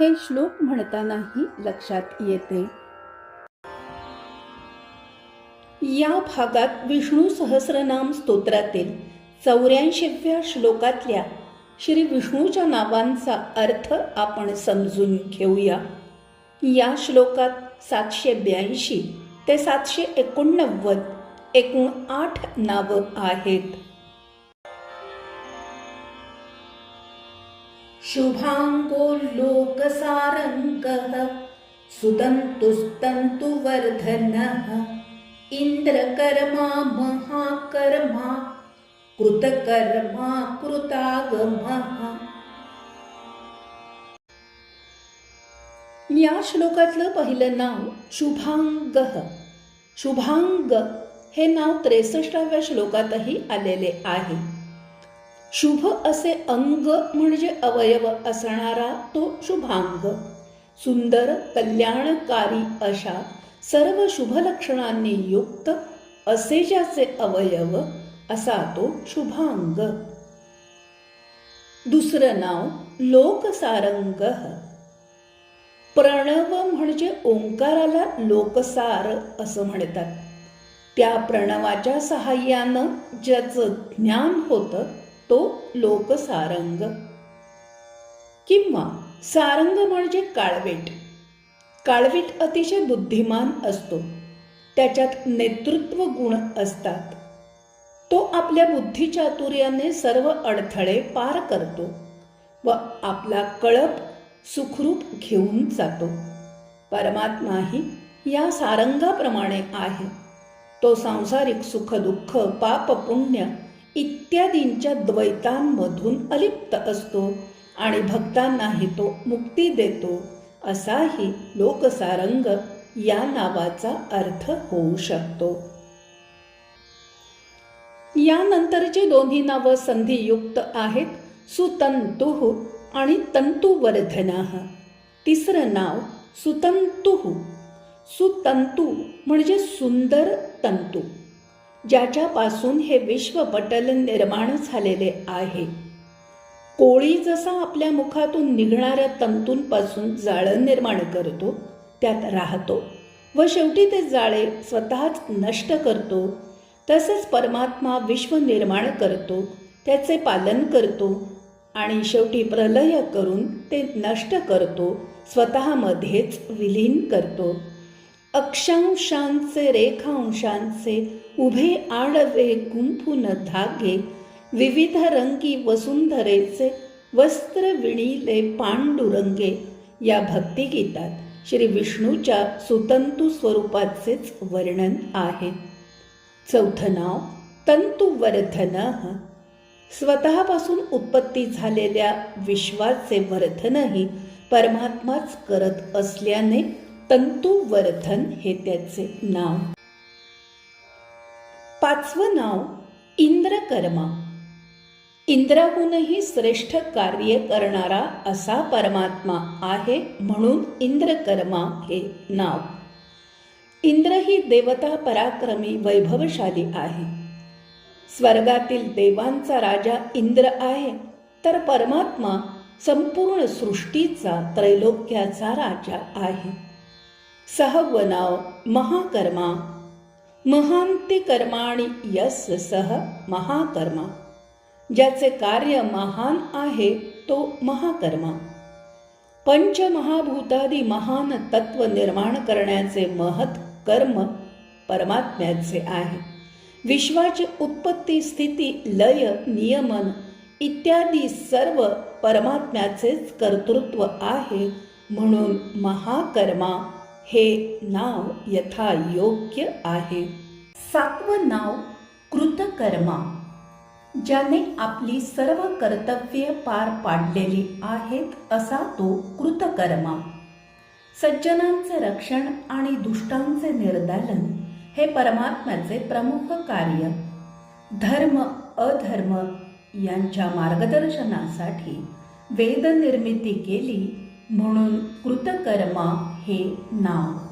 हे श्लोक म्हणतानाही लक्षात येते. या भागात विष्णू सहस्रनाम स्तोत्रातील चौऱ्याऐंशीव्या श्लोकातल्या श्री विष्णूच्या नावांचा अर्थ आपण समजून घेऊया. या श्लोकात सातशे ब्याऐंशी ते सातशे एकोणनव्वद एकूण आठ नावं आहेत. शुभाङ्गो लोकसारङ्गः सुदन्तुस्तन्तुवर्धनः इन्द्रकर्मा महाकर्मा कृतकर्मा कृतागमः या श्लोकातलं पहिलं नाव शुभांगः शुभांग हे नाव त्रेसष्टाव्या श्लोकातही आलेले आहे. शुभ असे अंग म्हणजे अवयव असणारा तो शुभांग. सुंदर कल्याणकारी अशा सर्व शुभ लक्षणांनी युक्त असे ज्याचे अवयव असा तो शुभांग. दुसरं नाव लोकसारंग. प्रणव म्हणजे ओंकाराला लोकसार असं म्हणतात. त्या प्रणवाच्या सहाय्यानं ज्याचं ज्ञान होतं तो लोकसारंग. किंवा सारंग म्हणजे काळवेट. काळवीट अतिशय बुद्धिमान असतो. त्याच्यात नेतृत्व गुण असतात. तो आपल्या बुद्धिचातुर्याने सर्व अडथळे पार करतो व आपला कळप सुखरूप घेऊन जातो. परमात्माही या सारंगाप्रमाणे आहे. तो सांसारिक सुख दुःख पाप पुण्य इत्यादींच्या द्वैतांमधून अलिप्त असतो आणि भक्तांनाही तो मुक्ती देतो असाही लोकसारंग या नावाचा अर्थ होऊ शकतो. यानंतरची दोन्ही नावं संधियुक्त आहेत सुतंतुः आणि तंतुवर्धना. तिसरं नाव सुतंतुः. सुतंतु म्हणजे सुंदर तंतू. ज्याच्यापासून हे विश्वपटल निर्माण झालेले आहे. कोळी जसा आपल्या मुखातून निघणाऱ्या तंतूंपासून जाळं निर्माण करतो त्यात राहतो व शेवटी ते जाळे स्वतःच नष्ट करतो तसेच परमात्मा विश्व निर्माण करतो त्याचे पालन करतो आणि शेवटी प्रलय करून ते नष्ट करतो स्वतःमध्येच विलीन करतो. अक्षांशांचे रेखांशांचे उभे आडवे गुंफून धागे विविध रंगी वसुंधरेचे वस्त्र विणीले पांडुरंगे. या भक्तिगीतात श्री विष्णूच्या सुतंतू स्वरूपाचेच वर्णन आहे. चौथं नाव तंतुवर्धन. स्वतःपासून उत्पत्ती झालेल्या विश्वाचे वर्धनही परमात्माच करत असल्याने तंतुवर्धन हे त्याचे नाव. पाचवं नाव इंद्रकर्मा. इंद्राहूनही श्रेष्ठ कार्य करणारा असा परमात्मा आहे म्हणून इंद्रकर्मा हे नाव. इंद्र ही देवता पराक्रमी वैभवशाली आहे. स्वर्गातील देवांचा राजा इंद्र आहे तर परमात्मा संपूर्ण सृष्टीचा त्रैलोक्याचा राजा आहे. सहव नाव महाकर्मा। महांती कर्माणी यस सह महाकर्मा। ज्याचे कार्य महान आहे तो महाकर्मा। पंचमहाभूतादी महान तत्व निर्माण करण्याचे महत् कर्म परमात्म्याचे आहे। विश्वाची उत्पत्ती स्थिती लय नियमन इत्यादी सर्व परमात्म्याचेच कर्तृत्व आहे म्हणून महाकर्मा हे नाव यथायोग्य आहे. सातवं नाव कृतकर्मा ज्याने आपली सर्व कर्तव्ये पार पाडलेली आहेत असा तो कृतकर्मा. सज्जनांचे रक्षण आणि दुष्टांचे निर्दालन हे परमात्म्याचे प्रमुख कार्य. धर्म अधर्म यांच्या मार्गदर्शनासाठी वेदनिर्मिती केली म्हणून कृतकर्मा हे नाव.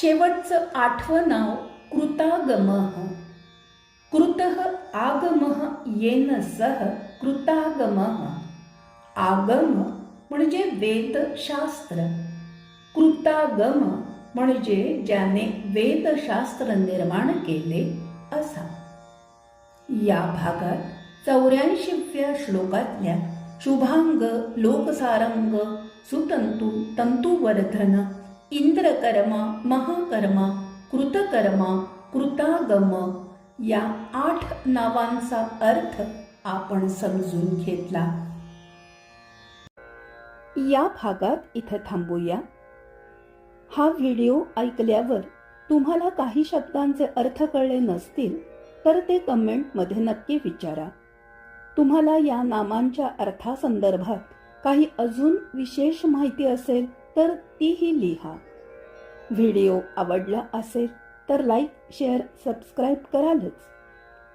शेवटचं आठवं नाव कृतागम. कृतः आगम येन सह कृतागम. आगम म्हणजे वेदशास्त्र. कृतागम म्हणजे ज्याने वेदशास्त्र निर्माण केले असा. या भागात चौऱ्याऐंशीव्या श्लोकातल्या शुभांग लोकसारंग सुतंतु तंतुवर्धन इंद्रकर्मा महाकर्मा कृतकर्मा कृतागम या आठ नावांचा अर्थ आपण समजून घेतला. या भागात इथं थांबूया. हा व्हिडिओ ऐकल्यावर तुम्हाला काही शब्दांचे अर्थ कळले नसतील तर ते कमेंटमध्ये नक्की विचारा. तुम्हाला या नामांच्या अर्थासंदर्भात काही अजून विशेष माहिती असेल तर तीही लिहा. व्हिडिओ आवडला असेल तर लाईक शेअर सबस्क्राईब करालच.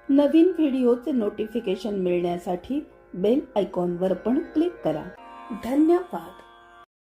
नवीन व्हिडिओचे नोटिफिकेशन मिळण्यासाठी बेल आयकॉनवर पण क्लिक करा. धन्यवाद.